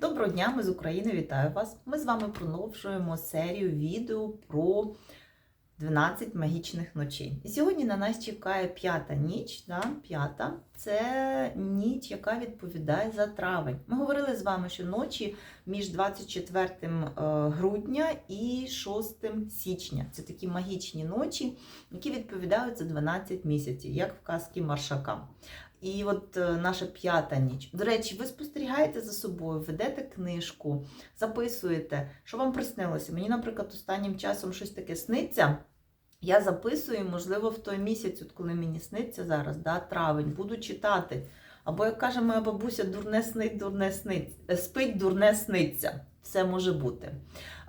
Доброго дня, ми з України, вітаю вас. Ми з вами продовжуємо серію відео про 12 магічних ночей. І сьогодні на нас чекає п'ята ніч. Да? П'ята це ніч, яка відповідає за травень. Ми говорили з вами, що ночі між 24 е, грудня і 6 січня. Це такі магічні ночі, які відповідають за 12 місяців, як в казці Маршака. І от е, наша п'ята ніч. До речі, ви спостерігаєте за собою, ведете книжку, записуєте, що вам приснилося. Мені, наприклад, останнім часом щось таке сниться. Я записую, можливо, в той місяць, от коли мені сниться зараз, да, травень, буду читати. Або, як каже моя бабуся, дурне снить, дурне снить, е, спить, дурне сниться. Все може бути.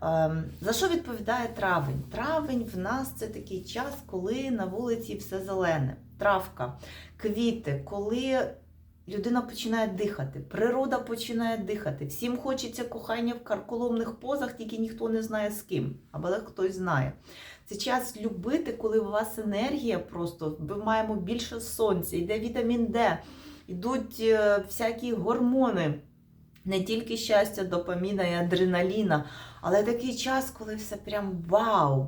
Ем, за що відповідає травень? Травень в нас це такий час, коли на вулиці все зелене, травка, квіти, коли людина починає дихати, природа починає дихати. Всім хочеться кохання в карколомних позах, тільки ніхто не знає з ким, або хтось знає. Це час любити, коли у вас енергія просто, ми маємо більше сонця, йде вітамін Д, йдуть е, всякі гормони. Не тільки щастя, допаміна і адреналіна, але такий час, коли все прям вау.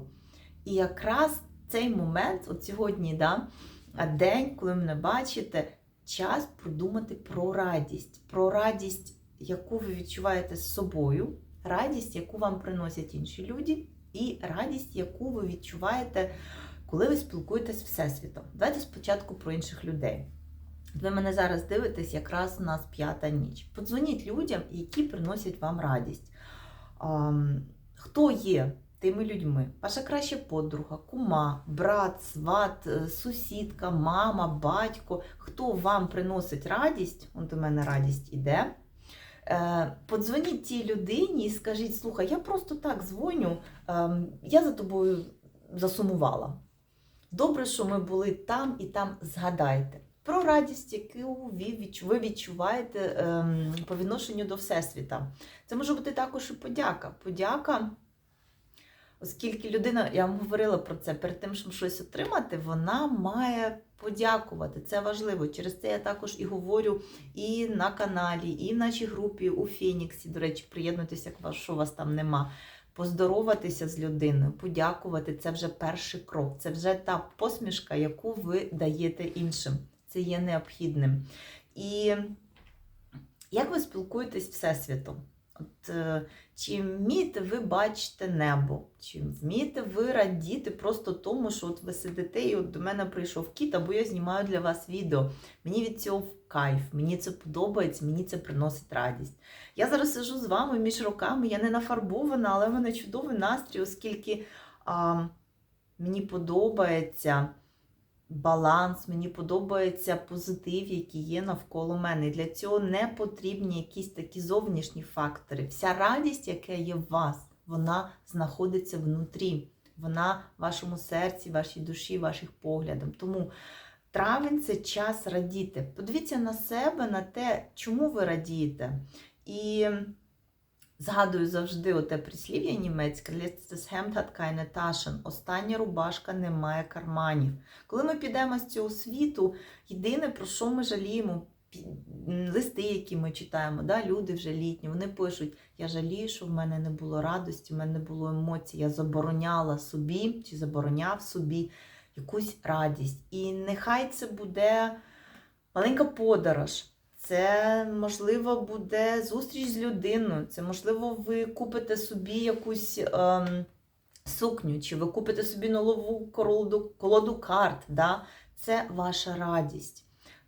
І якраз цей момент, от сьогодні, да, день, коли мене бачите, час продумати про радість, про радість, яку ви відчуваєте з собою, радість, яку вам приносять інші люди, і радість, яку ви відчуваєте, коли ви спілкуєтесь з Всесвітом. Давайте спочатку про інших людей. Ви мене зараз дивитесь, якраз у нас п'ята ніч. Подзвоніть людям, які приносять вам радість. Хто є тими людьми? Ваша краща подруга, кума, брат, сват, е, сусідка, мама, батько. Хто вам приносить радість? От у мене радість іде. Е, Подзвоніть тій людині і скажіть: слухай, я просто так дзвоню, ем, я за тобою засумувала. Добре, що ми були там і там згадайте про радість, яку ви відчуваєте ем, по відношенню до Всесвіта. Це може бути також і подяка. Подяка, оскільки людина, я вам говорила про це, перед тим, щоб щось отримати, вона має подякувати. Це важливо. Через це я також і говорю і на каналі, і в нашій групі у Феніксі. До речі, приєднуйтеся, якщо вас там нема. Поздороватися з людиною, подякувати це вже перший крок, це вже та посмішка, яку ви даєте іншим це є необхідним. І як ви спілкуєтесь з Всесвітом? От, е, Чи вмієте ви бачити небо? Чи вмієте ви радіти просто тому, що от ви сидите, і от до мене прийшов кіт, або я знімаю для вас відео. Мені від цього кайф, мені це подобається, мені це приносить радість. Я зараз сижу з вами між роками, я не нафарбована, але в мене чудовий настрій, оскільки а, мені подобається баланс, мені подобається позитив, який є навколо мене. Для цього не потрібні якісь такі зовнішні фактори. Вся радість, яка є в вас, вона знаходиться внутрі. Вона в вашому серці, вашій душі, ваших поглядах. Тому травень це час радіти. Подивіться на себе, на те, чому ви радієте. І Згадую завжди оте прислів'я німецьке Hemd hat keine Taschen. Остання рубашка не має карманів. Коли ми підемо з цього світу, єдине, про що ми жаліємо, листи, які ми читаємо, да, люди вже літні, вони пишуть: я жалію, що в мене не було радості, в мене не було емоцій, я забороняла собі чи забороняв собі якусь радість. І нехай це буде маленька подорож. Це, можливо, буде зустріч з людиною. Це, можливо, ви купите собі якусь ем, сукню, чи ви купите собі нову колоду, колоду карт. Да? Це ваша радість.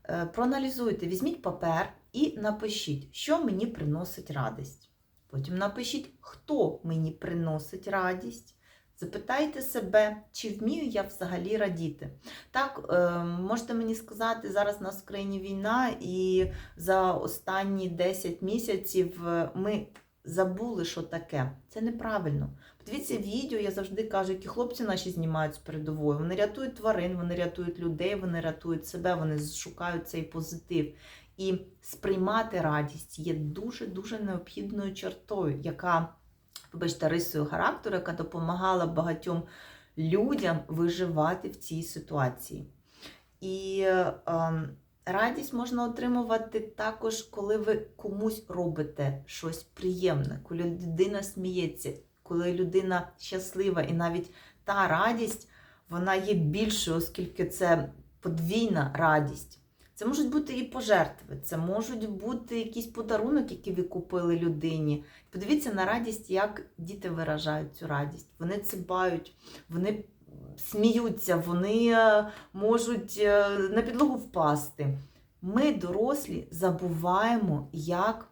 Е, проаналізуйте, візьміть папер і напишіть, що мені приносить радість. Потім напишіть, хто мені приносить радість. Запитайте себе, чи вмію я взагалі радіти. Так, е, можете мені сказати, зараз у нас в країні війна, і за останні 10 місяців е, ми забули, що таке. Це неправильно. Подивіться відео, я завжди кажу, які хлопці наші знімають з передовою. Вони рятують тварин, вони рятують людей, вони рятують себе, вони шукають цей позитив. І сприймати радість є дуже-дуже необхідною чертою, яка вибачте, рисою характеру, яка допомагала багатьом людям виживати в цій ситуації. І е, Радість можна отримувати також, коли ви комусь робите щось приємне, коли людина сміється, коли людина щаслива, і навіть та радість вона є більшою, оскільки це подвійна радість. Це можуть бути і пожертви, це можуть бути якийсь подарунок, який ви купили людині. Подивіться на радість, як діти виражають цю радість. Вони цибають, вони сміються, вони е, можуть е, на підлогу впасти. Ми, дорослі, забуваємо, як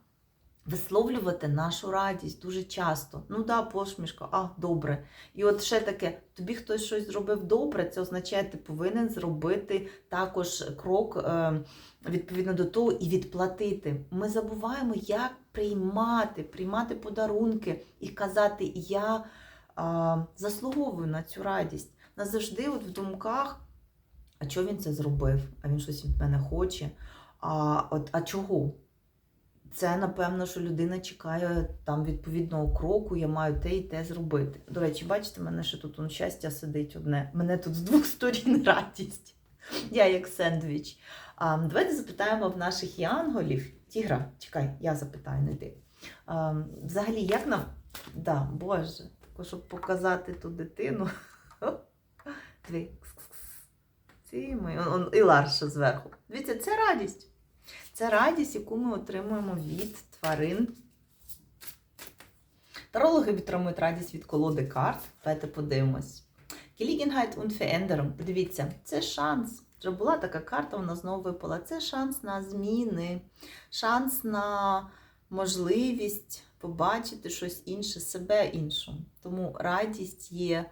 висловлювати нашу радість дуже часто. Ну да, посмішка, а добре. І от ще таке, тобі хтось щось зробив добре, це означає, ти повинен зробити також крок е, відповідно до того і відплатити. Ми забуваємо, як приймати, приймати подарунки і казати, я заслуговую на цю радість. Нас завжди от в думках, а чого він це зробив? А він щось від мене хоче. А, от, а чого? Це, напевно, що людина чекає там відповідного кроку, я маю те і те зробити. До речі, бачите, мене ще тут он, щастя сидить одне. Мене тут з двох сторін радість. Я як сендвіч. А, давайте запитаємо в наших янголів. Тігра, чекай, я запитаю, не ти. А, взагалі, як нам. Да, Боже, щоб показати ту дитину. Ці ми. І Ларша зверху. Дивіться, це радість. Це радість, яку ми отримуємо від тварин. Тарологи відтримують радість від колоди карт. Давайте подивимось. Gelegenheit und Veränderung. Подивіться, це шанс. Вже була така карта, вона знову випала. Це шанс на зміни, шанс на можливість побачити щось інше, себе іншим. Тому радість є.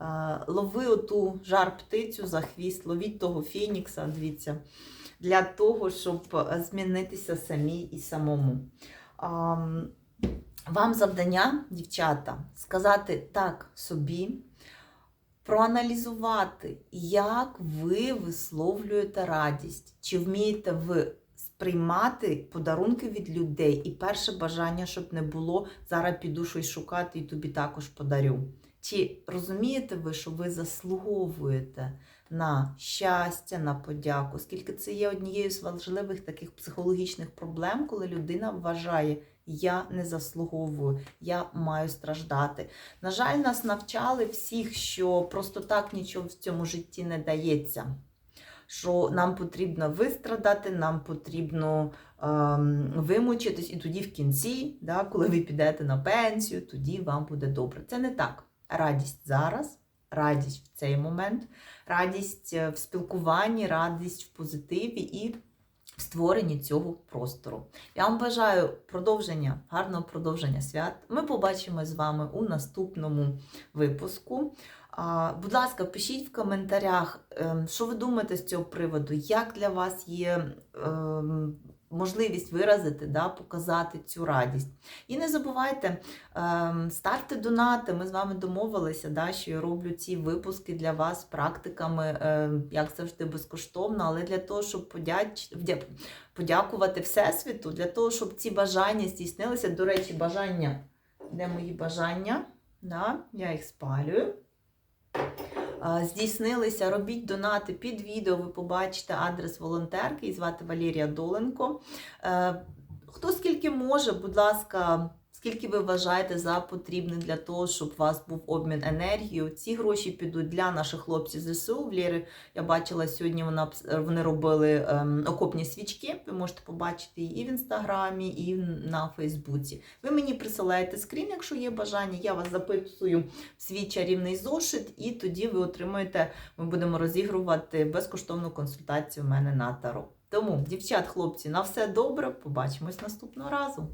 е, Лови оту жар птицю за хвіст, ловіть того фенікса, дивіться, для того, щоб змінитися самі і самому. Вам завдання, дівчата, сказати так собі, проаналізувати, як ви висловлюєте радість, чи вмієте ви сприймати подарунки від людей. І перше бажання, щоб не було зараз піду щось шукати і тобі також подарю. Чи розумієте ви, що ви заслуговуєте на щастя, на подяку, оскільки це є однією з важливих таких психологічних проблем, коли людина вважає, я не заслуговую, я маю страждати. На жаль, нас навчали всіх, що просто так нічого в цьому житті не дається. Що нам потрібно вистрадати, нам потрібно ем, вимучитись, і тоді в кінці, да, коли ви підете на пенсію, тоді вам буде добре. Це не так. Радість зараз, радість в цей момент, радість е, в спілкуванні, радість в позитиві і в створенні цього простору. Я вам бажаю продовження, гарного продовження свят. Ми побачимо з вами у наступному випуску. Будь ласка, пишіть в коментарях, ем, що ви думаєте з цього приводу, як для вас є ем, можливість виразити, да, показати цю радість. І не забувайте, ем, ставте донати. Ми з вами домовилися, да, що я роблю ці випуски для вас практиками, ем, як завжди, безкоштовно, але для того, щоб подякувати Всесвіту, для того, щоб ці бажання здійснилися. До речі, бажання, де мої бажання? Да, я їх спалюю. Здійснилися, робіть донати під відео, ви побачите адрес волонтерки, її звати Валерія Доленко. Е, Хто скільки може, будь ласка, скільки ви вважаєте за потрібне для того, щоб у вас був обмін енергією. Ці гроші підуть для наших хлопців ЗСУ. В Лєри я бачила сьогодні, вона, вони робили ем, окопні свічки. Ви можете побачити її і в інстаграмі, і на Фейсбуці. Ви мені присилаєте скрін, якщо є бажання. Я вас записую в свій чарівний зошит, і тоді ви отримуєте, ми будемо розігрувати безкоштовну консультацію в мене на таро. Тому, дівчат, хлопці, на все добре. Побачимось наступного разу.